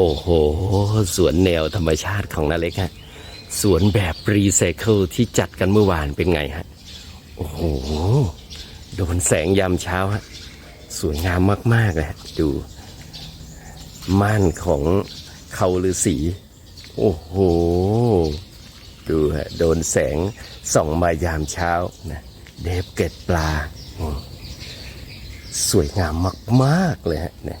โอ้โห สวนแนวธรรมชาติของนาเล็กฮะ สวนแบบรีไซเคิลที่จัดกันเมื่อวานเป็นไงฮะ โอ้โห โดนแสงยามเช้าฮะ สวยงามมากๆเลยฮะดู ม่านของเขาฤาษี โอ้โห ดูฮะ โดนแสงส่องมายามเช้านะเดฟเกตปลา สวยงามมาก ๆ เลยฮะเนี่ย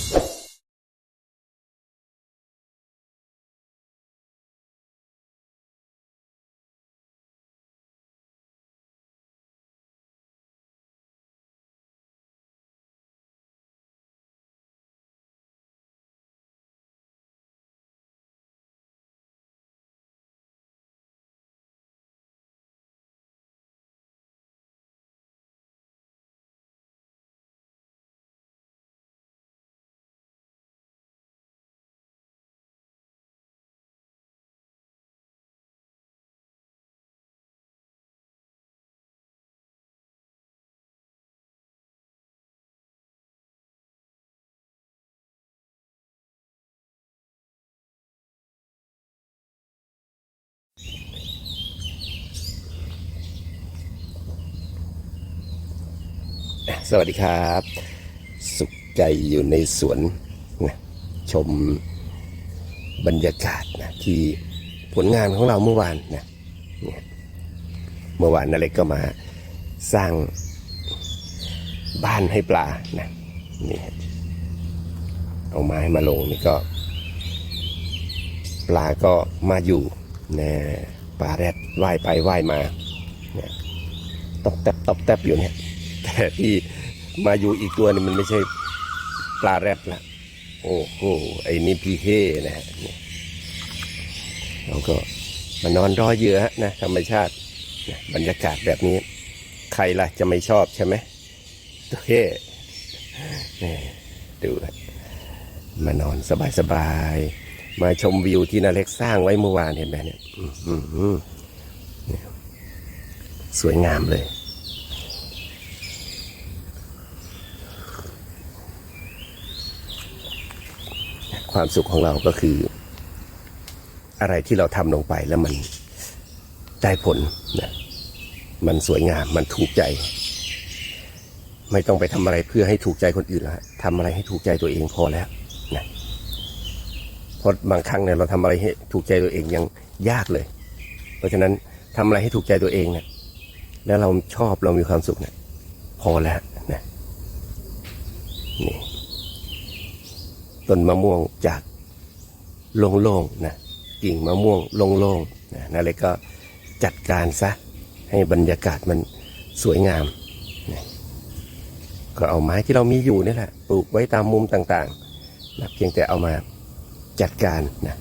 สวัสดีครับ สุขใจอยู่ในสวนนะชมบรรยากาศนะที่ผลงานของเราเมื่อวานนะเมื่อวานนาเล็กก็มาสร้างบ้านให้ปลานะนี่เอาไม้มาลงนี่ก็ ปลาก็มาอยู่นะปลาแรดว่ายไปว่ายมานี่ยตบแตบตบแตบอยู่เนี่ย แต่ที่มาอยู่อีกตัวนี่มันไม่ใช่ปลาแรดละโอ้โหไอ้นี่พี่เฮนะฮะเราก็มานอนรอเหยื่อนะธรรมชาติบรรยากาศแบบนี้ ใครล่ะจะไม่ชอบใช่ไหมตัวเฮนี่ดูมานอนสบายๆมาชมวิวที่นาเล็กสร้างไว้เมื่อวานเห็นไหมเนี่ยสวยงามเลย ความสุขของเราก็คือ อะไรที่เราทำลงไปแล้วมันได้ผลนะมันสวยงามมันถูกใจ ไม่ต้องไปทำอะไรเพื่อให้ถูกใจคนอื่นแล้วฮะทำอะไรให้ถูกใจตัวเองพอแล้วนะเพราะบางครั้งเนี่ยเราทำอะไรให้ถูกใจตัวเองยังยากเลย เพราะฉะนั้นทำอะไรให้ถูกใจตัวเองเนี่ยแล้วเราชอบเรามีความสุขเนี่ยพอแล้วนะนี่ ต้นมะม่วงจากโล่งๆนะกิ่งมะม่วงโล่งๆนะนั่นเลยก็จัดการซะให้บรรยากาศมันสวยงามนะก็เอาไม้ที่เรามีอยู่นี่แหละปลูกไว้ตามมุมต่างๆนะเพียงแต่เอามาจัดการนะ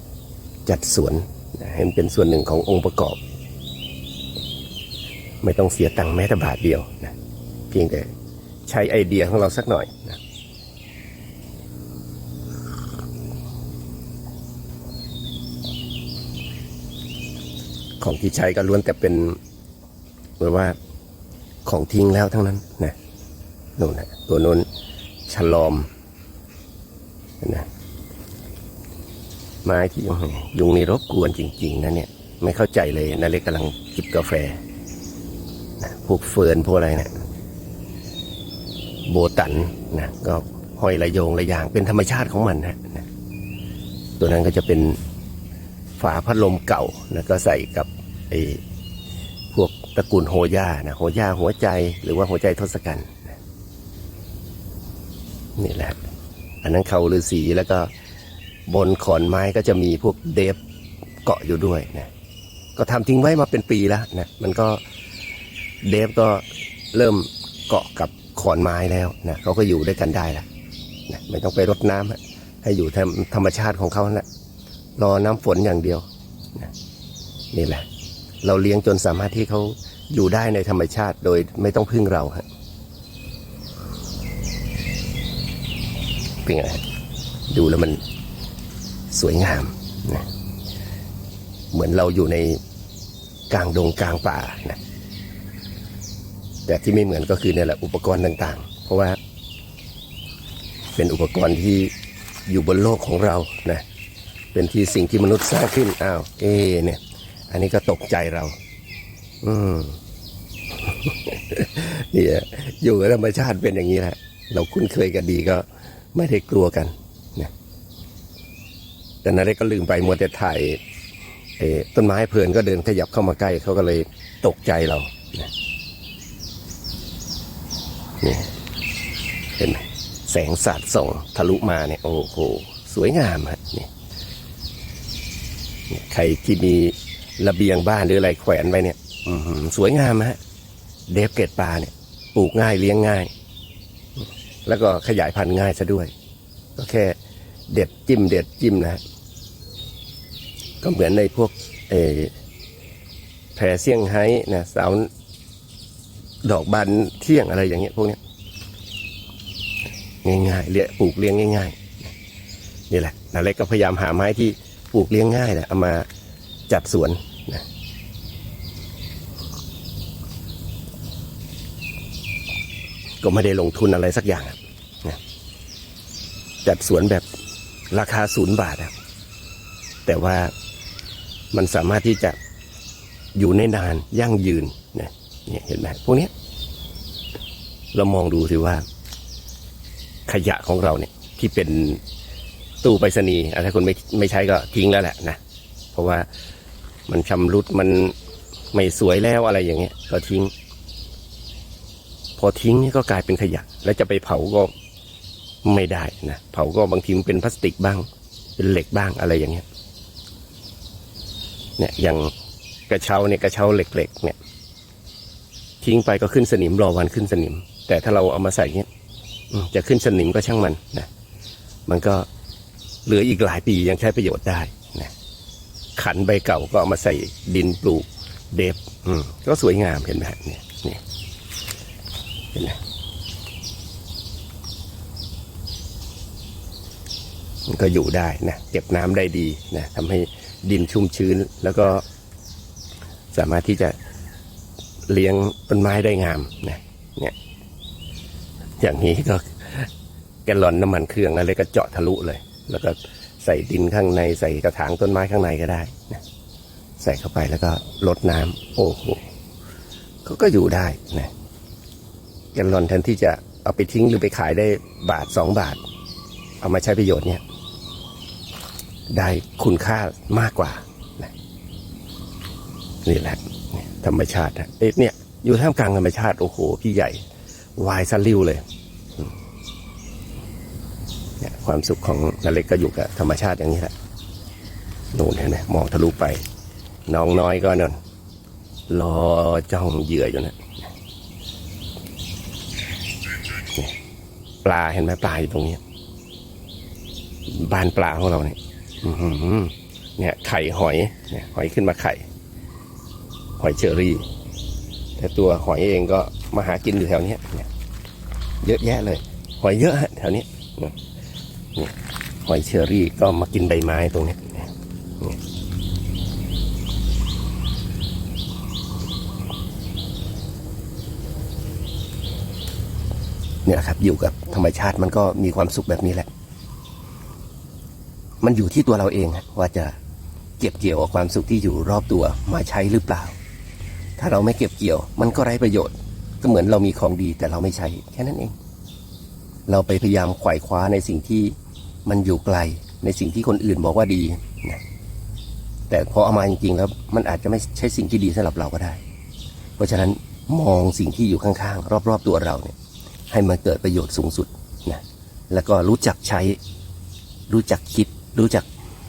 จัดสวนนะให้มันเป็นส่วนหนึ่งขององค์ประกอบ ไม่ต้องเสียตังค์แม้แต่บาทเดียวนะเพียงแต่ใช้ไอเดียของเราสักหน่อยนะ ของที่ใช้ก็ล้วนแต่เป็นเหมือนว่าของทิ้งแล้วทั้งนั้นนะนู่นนะตัวนู้นฉลอมนะไม้ที่ยุงยุงนี่รบกวนจริง ๆนะเนี่ยไม่เข้าใจเลยนาเล็กกำลังจิบกาแฟนะพวกเฟิร์นพวกอะไรเนะี่ยโบตันนะก็ห้อยระโยงระยางเป็นธรรมชาติของมันนะนะตัวนั้นก็จะเป็น ฝาพัดลมเก่านะก็ใส่กับไอ้พวกตระกูลโฮย่านะโฮย่าหัวใจหรือว่าหัวใจทศกัณฐ์นี่แหละ อันนั้นเขาฤาษีแล้วก็บนขอนไม้ก็จะมีพวกเดฟเกาะอยู่ด้วยนะก็ทำทิ้งไว้มาเป็นปีแล้วนะมันก็เดฟก็เริ่มเกาะกับขอนไม้แล้วนะเขาก็อยู่ด้วยกันได้แล้วนะไม่ต้องไปรดน้ำให้อยู่ธรรมธรรมชาติของเขาแหละ รอน้ำฝนอย่างเดียวนะนี่แหละ เราเลี้ยงจนสามารถที่เขาอยู่ได้ในธรรมชาติโดยไม่ต้องพึ่งเราฮะเป็นไงดูแล้วมันสวยงามนะเหเหมือนเราอยู่ในกลางดงกลางป่านะแต่ที่ไม่เหมือนก็คือเนี่ยแหละอุปกรณ์ต่างๆ เพราะว่าเป็นอุปกรณ์ที่อยู่บนโลกของเรานะ เป็นที่สิ่งที่มนุษย์สร้างขึ้นอ้าวเอเนี่ย อันนี้ก็ตกใจเรา อืมเนี่ยอยู่กับธรรมชาติเป็นอย่างนี้แหละ เราคุ้นเคยกันดีก็ไม่ได้กลัวกันนะแต่นาเรกก็ลืมไปมัวแต่ถ่ายเอต้นไม้เพลินก็เดินขยับเข้ามาใกล้เขาก็เลยตกใจเรานะนี่เห็นไหมแสงสาดส่องทะลุมาเนี่ย โอ้โห สวยงามฮะนี่ ใครที่มีระเบียงบ้านหรืออะไรแขวนไว้เนี่ยสวยงามฮะ เดฟเกตปลาเนี่ยปลูกง่ายเลี้ยงง่าย แล้วก็ขยายพันธุ์ง่ายซะด้วย ก็แค่เด็ดจิ้มเด็ดจิ้มนะฮะก็เหมือนในพวกเอแพรเซี่ยงไฮ้นะสาวดอกบานเที่ยงอะไรอย่างเงี้ยพวกเนี้ยง่ายๆเลี้ยปลูกเลี้ยงง่าย ๆ นี่แหละนาเล็กก็พยายามหาไม้ที่ ปลูกเลี้ยงง่ายแหละเอามาจัดสวนนะก็ไม่ได้ลงทุนอะไรสักอย่างนะจัดสวนแบบราคาศูนย์บาทอะแต่ว่ามันสามารถที่จะอยู่ในนานยั่งยืนนะเนี่ยเห็นไหมพวกนี้เรามองดูสิว่า ขยะของเราเนี่ยที่เป็น ตู้ไปรษณีย์ถ้าคนไม่ไม่ใช้ก็ทิ้งแล้วแหละนะ เพราะว่ามันชำรุดมันไม่สวยแล้วอะไรอย่างเงี้ย ก็ทิ้ง พอทิ้งนี่ก็กลายเป็นขยะ แล้วจะไปเผาก็ไม่ได้นะ เผาก็บางทีมันเป็นพลาสติกบ้าง เป็นเหล็กบ้างอะไรอย่างเงี้ย เนี่ยอย่างกระเช้าเนี่ยกระเช้าเหล็กๆเนี่ย ทิ้งไปก็ขึ้นสนิมรอวันขึ้นสนิม แต่ถ้าเราเอามาใส่เงี้ยจะขึ้นสนิมก็ช่างมันนะ มันก็ เหลืออีกหลายปียังใช้ประโยชน์ได้นะขันใบเก่าก็เอามาใส่ดินปลูกเดฟอืมก็สวยงามเห็นไหมเนี่ยเนี่ยเห็นไหมมันก็อยู่ได้นะเก็บน้ำได้ดีนะทำให้ดินชุ่มชื้นแล้วก็สามารถที่จะเลี้ยงต้นไม้ได้งามนะเนี่ยอย่างนี้ก็แกลลอนน้ำมันเครื่องอะไรก็เจาะทะลุเลย แล้วก็ใส่ดินข้างในใส่กระถางต้นไม้ข้างในก็ได้นะใส่เข้าไปแล้วก็ลดน้ำโอ้โหเขาก็อยู่ได้นะแกลลอนแทนที่จะเอาไปทิ้งหรือไปขายได้บาทสองบาท เอามาใช้ประโยชน์เนี่ย ได้คุณค่ามากกว่านะนี่แหละธรรมชาตินะเอ๊ะเนี่ย อยู่ท่ามกลางธรรมชาติ โอ้โห พี่ใหญ่ วายสลิวเลย เนี่ยความสุขของนาเล็กก็อยู่กับธรรมชาติอย่างนี้แหละนู่นเห็นไหมมองทะลุไป น้องน้อยก็นั่นรอจ้องเหยื่ออยู่นะปลาเห็นไหมปลาอยู่ตรงนี้บ้านปลาของเราเนี่ยเนี่ยไข่หอยเนี่ยหอยขึ้นมาไข่ หอยเชอรี่ แต่ตัวหอยเองก็มาหากินอยู่แถวนี้เนี่ยเยอะแยะเลย หอยเยอะฮะแถวนี้ หอยเชอรี่ก็มากินใบไม้ตรงนี้เนี่ยครับอยู่กับธรรมชาติมันก็มีความสุขแบบนี้แหละ มันอยู่ที่ตัวเราเองว่าจะเก็บเกี่ยวความสุขที่อยู่รอบตัวมาใช้หรือเปล่า ถ้าเราไม่เก็บเกี่ยว มันก็ไร้ประโยชน์ ก็เหมือนเรามีของดีแต่เราไม่ใช้แค่นั้นเอง เราไปพยายามไขว่คว้าในสิ่งที่ มันอยู่ไกลในสิ่งที่คนอื่นบอกว่าดีนะแต่พอเอามาจริงๆแล้วมันอาจจะไม่ใช่สิ่งที่ดีสำหรับเราก็ได้ เพราะฉะนั้นมองสิ่งที่อยู่ข้างๆ รอบๆตัวเราเนี่ย ให้มันเกิดประโยชน์สูงสุดนะแล้วก็รู้จักใช้ รู้จักคิด รู้จัก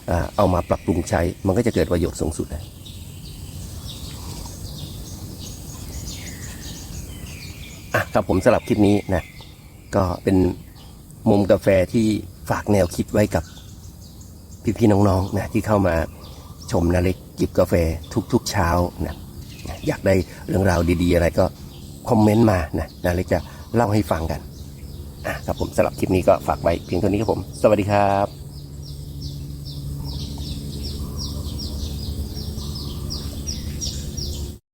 อเอามาปรับปรุงใช้ มันก็จะเกิดประโยชน์สูงสุดนะอะครับผมสำหรับคลิปนี้นะก็เป็นมุมกาแฟที่ ฝากแนวคิดไว้กับพี่ๆน้องๆนะที่เข้ามาชมนาเล็กจิบกาแฟทุกๆเช้านะอยากได้เรื่องราวดีๆ อะไรก็คอมเมนต์มานะนาเล็กจะเล่าให้ฟังกันอะครับผมสำหรับคลิปนี้ก็ฝากไว้เพียงเท่านี้ครับผม สวัสดีครับ